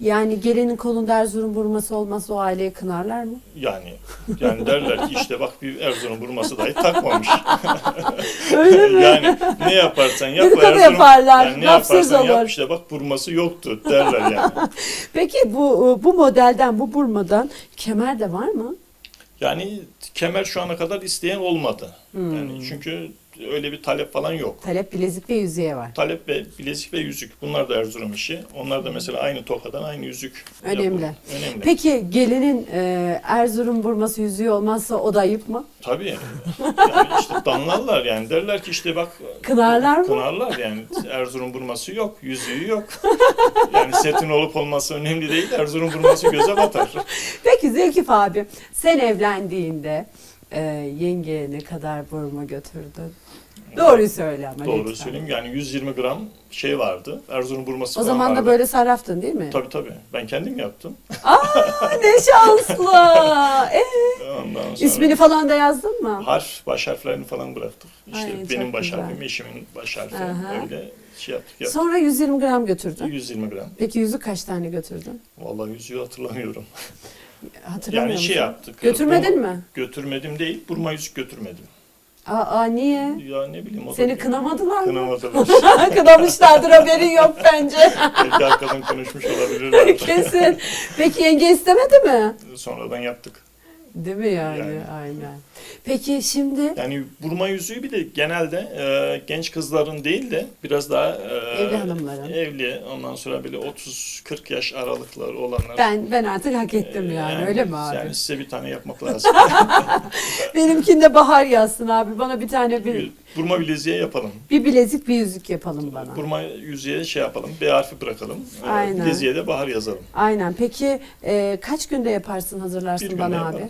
Yani gelinin kolunda Erzurum burması olmazsa o aileyi kınarlar mı? Yani yani derler ki işte bak bir Erzurum burması dahi takmamış. Öyle mi? yani ne yaparsan yap Dedikodu Erzurum, yaparlar, yani ne lafsız yaparsan olur. yap işte bak burması yoktu derler yani. Peki bu bu modelden, bu burmadan kemer de var mı? Yani kemer şu ana kadar isteyen olmadı. Hmm. Yani çünkü öyle bir talep falan yok. Talep bilezik ve yüzüğe var. Talep ve bilezik ve yüzük. Bunlar da Erzurum işi. Onlar da mesela aynı tokadan aynı yüzük. Önemli. yapılıyor. Önemli. Peki gelinin e, Erzurum burması yüzüğü olmazsa o da ayıp mı? Tabii. Yani işte danlarlar yani. Derler ki işte bak Kınarlar mı? Kınarlar yani Erzurum burması yok, yüzüğü yok. Yani setin olup olması önemli değil. Erzurum burması göze batar. Peki Zülkif abi sen evlendiğinde e, yengeye ne kadar burma götürdün? Doğruyu söyle ama Doğru lütfen. söyleyeyim yani 120 gram şey vardı. Erzurum burması O falan zaman da vardı. böyle sarraftın değil mi? Tabii tabii. Ben kendim yaptım. Aa, ne şanslı. Ee, Ondan sonra ismini falan da yazdın mı? harf, baş harflerini falan bıraktık. İşte Ay, çok benim baş güzel. harfim, eşimin baş harfi. Aha. Öyle şey yaptık. yaptık. Sonra 120 gram götürdün. 120 gram. Peki yüzük kaç tane götürdün? Vallahi yüzüğü hatırlamıyorum. Hatırlamıyor Yani şey musun? yaptık. Götürmedin Burma- mi? Götürmedim değil, burma yüzük götürmedim. Aa, niye? Ya ne bileyim o da- Seni kınamadılar mı? Kınamadılar. Kınamışlardır haberin yok bence. Belki arkadan konuşmuş olabilirler. Kesin. Peki yenge istemedi mi? Sonradan yaptık. Değil mi yani? Yani. Aynen. Peki şimdi Yani burma yüzüğü bir de genelde e, genç kızların değil de biraz daha e, Evli hanımların. Evli ondan sonra böyle 30-40 yaş aralıkları olanlar. ben ben artık hak ettim e, yani, öyle mi abi? Yani size bir tane yapmak lazım. Benimkinde bahar yazsın abi. Bana bir tane Bir burma bileziğe yapalım. bir bilezik bir yüzük yapalım bana. Burma yüzüğe şey yapalım. B harfi bırakalım. E, Aynen. Bileziğe de bahar yazalım. Aynen. Peki e, kaç günde yaparsın hazırlarsın Bir günde bana yaparım.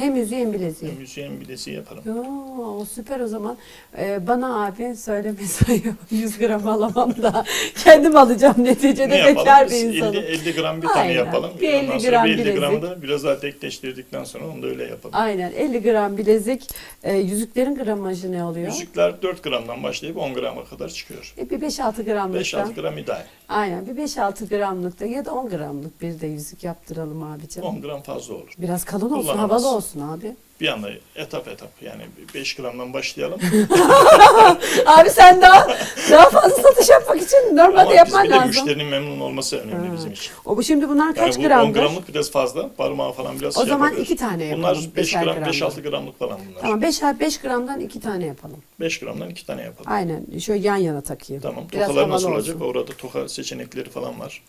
Hem yüzüğü hem bileziği. Hem yüzüğe hem bileziği yapalım. Yo, süper o zaman. Ee, bana abi söyleme sayı 100 gram alamam da kendim alacağım neticede Ne bekar bir Biz 50, insanım. 50 gram bir tane Aynen. yapalım. Bir 50 Ondan gram bir 50 gram bilezik. da biraz daha dekleştirdikten sonra onu da öyle yapalım. Aynen 50 gram bilezik. Ee, yüzüklerin gramajı ne oluyor? Yüzükler 4 gramdan başlayıp 10 grama kadar çıkıyor. E, bir 5-6 gramlıkta. 5-6 gram ideal. Aynen bir 5-6 gramlıkta ya da 10 gramlık bir de yüzük yaptıralım abicim. 10 gram fazla olur. Biraz kalın olsun, Kullanamaz. havalı olsun abi. Bir anda etap etap yani 5 gramdan başlayalım. abi sen daha daha fazla satış yapmak için normalde Ama biz yapman bir de lazım. müşterinin memnun olması önemli Ha. bizim için. O bu şimdi bunlar kaç Yani bu 10 gramdır? gramlık biraz fazla. Parmağı falan biraz O şey zaman yapabilir. iki tane yapalım. Bunlar 5 beşer gram, gramdan. 5-6 gramlık falan bunlar. Tamam 5 5 gramdan iki tane yapalım. 5 gramdan 2 tane yapalım. Aynen. Şöyle yan yana takayım. Tamam. Tokalar havalı nasıl olacak? olsun. Orada toka seçenekleri falan var.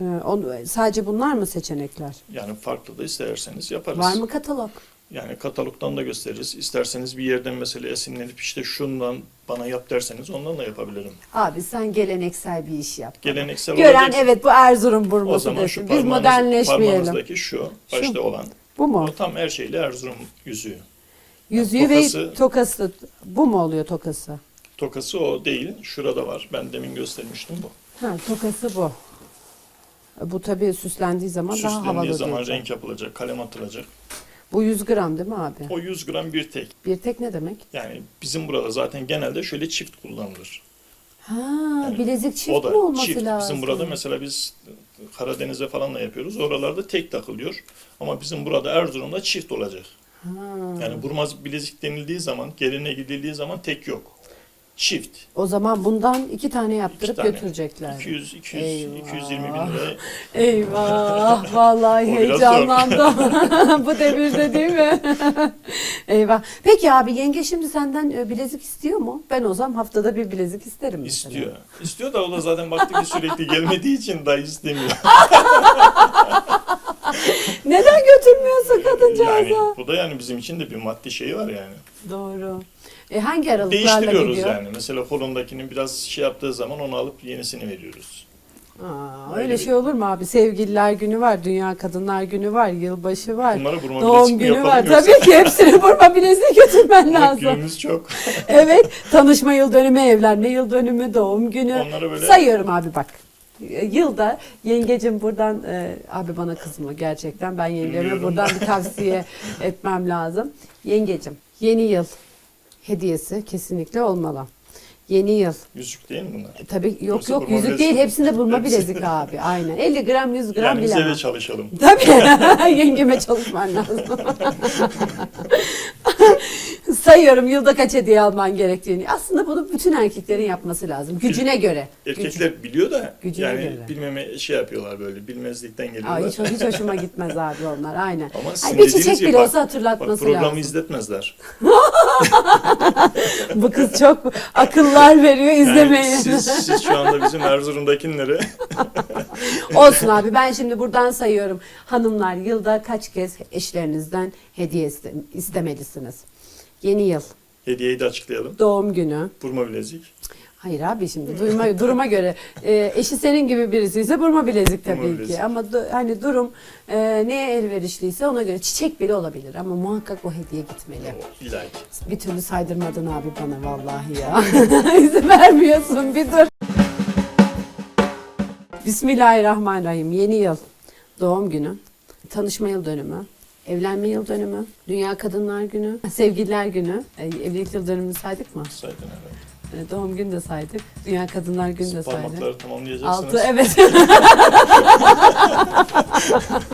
Ee, sadece bunlar mı seçenekler? Yani farklı da isterseniz yaparız. Var mı katalog? Yani katalogdan da gösteririz. İsterseniz bir yerden mesela esinlenip işte şundan bana yap derseniz ondan da yapabilirim. Abi sen geleneksel bir iş yap. Geleneksel Gören olacak. evet bu Erzurum O burması zaman şu desin. Biz parmağınız- modernleşmeyelim. parmağınızdaki şu başta olan. Bu mu? O tam her şeyle Erzurum yüzüğü. Yüzüğü tokası- ve tokası. Bu mu oluyor tokası? Tokası o değil. Şurada var. Ben demin göstermiştim bu. Ha tokası bu. Bu tabii süslendiği zaman daha havalı Süslendiği zaman duracak. renk yapılacak, kalem atılacak. Bu 100 gram değil mi abi? O 100 gram bir tek. Bir tek ne demek? Yani bizim burada zaten genelde şöyle çift kullanılır. Ha bilezik çift mi olması çift. lazım? Bizim burada mesela biz Karadeniz'e falan da yapıyoruz. Oralarda tek takılıyor. Ama bizim burada Erzurum'da çift olacak. Ha. Yani burmaz bilezik denildiği zaman, geline gidildiği zaman tek yok. Çift. O zaman bundan iki tane yaptırıp İki tane. götürecekler. 200, 200, Eyvah. 220 bin liraya Eyvah vallahi heyecanlandım. Bu devirde değil mi? Eyvah. Peki abi yenge şimdi senden e, bilezik istiyor mu? Ben o zaman haftada bir bilezik isterim mesela. istiyor. İstiyor da o da zaten baktı ki sürekli gelmediği için daha istemiyor. Neden götürmüyorsun kadıncağıza? Yani bu da yani bizim için de bir maddi şeyi var yani. Doğru. E hangi aralıklarla Değiştiriyoruz gidiyor? yani. Mesela kolundakinin biraz şey yaptığı zaman onu alıp yenisini veriyoruz. Aa, Öyle öyle bir- şey olur mu abi? Sevgililer günü var, Dünya Kadınlar günü var, yılbaşı var. Burma Doğum günü var. yoksa- Tabii ki hepsini burma bileziğe götürmen lazım. Günümüz çok. Evet, tanışma yıl dönümü, evlenme yıl dönümü, doğum günü. Onları böyle Sayıyorum abi bak. Yılda yengecim buradan e, abi bana kızma gerçekten ben yengeme Bilmiyorum. buradan bir tavsiye etmem lazım. Yengecim yeni yıl hediyesi kesinlikle olmalı. Yeni yıl. Yüzük değil mi bunlar? E, Tabii yok Yoksa yok yüzük bilezik. değil hepsinde burma bilezik abi. Aynen 50 gram 100 gram Yani bilemem. eve çalışalım. Tabii yengeme çalışman lazım. Sayıyorum yılda kaç hediye alman gerektiğini. Aslında bunu bütün erkeklerin yapması lazım. Gücüne göre. Erkekler biliyor da Gücüne yani göre. bilmeme şey yapıyorlar böyle bilmezlikten Gücü- geliyorlar. Ay, hiç, hiç hoşuma gitmez abi onlar aynen. Ama Ay, bir dediğiniz çiçek gibi bile bak- olsa hatırlatması Bak programı lazım. izletmezler. Bu kız çok akıllar veriyor. Yani siz, siz şu anda bizim Erzurum'dakileri Olsun abi ben şimdi buradan sayıyorum. Hanımlar yılda kaç kez eşlerinizden hediye iste- istemelisiniz? Yeni yıl, hediyeyi de açıklayalım. doğum günü. Burma bilezik. Hayır abi şimdi duruma, duruma göre e, eşi senin gibi birisi ise burma bilezik tabii Burma ki. bilezik. Ama du- hani durum e, neye elverişliyse ona göre çiçek bile olabilir ama muhakkak o hediye gitmeli. O ilahi. Bir türlü saydırmadın abi bana vallahi ya. İzin vermiyorsun bir dur. Bismillahirrahmanirrahim. Yeni yıl, doğum günü, tanışma yıl dönümü, evlenme yıl dönümü, Dünya Kadınlar Günü, Sevgililer Günü, e, evlilik yıl dönümünü saydık mı? Saydın herhalde. E, Doğum günü de saydık, Dünya Kadınlar Günü de saydık. parmakları tamamlayacaksınız. Altı evet.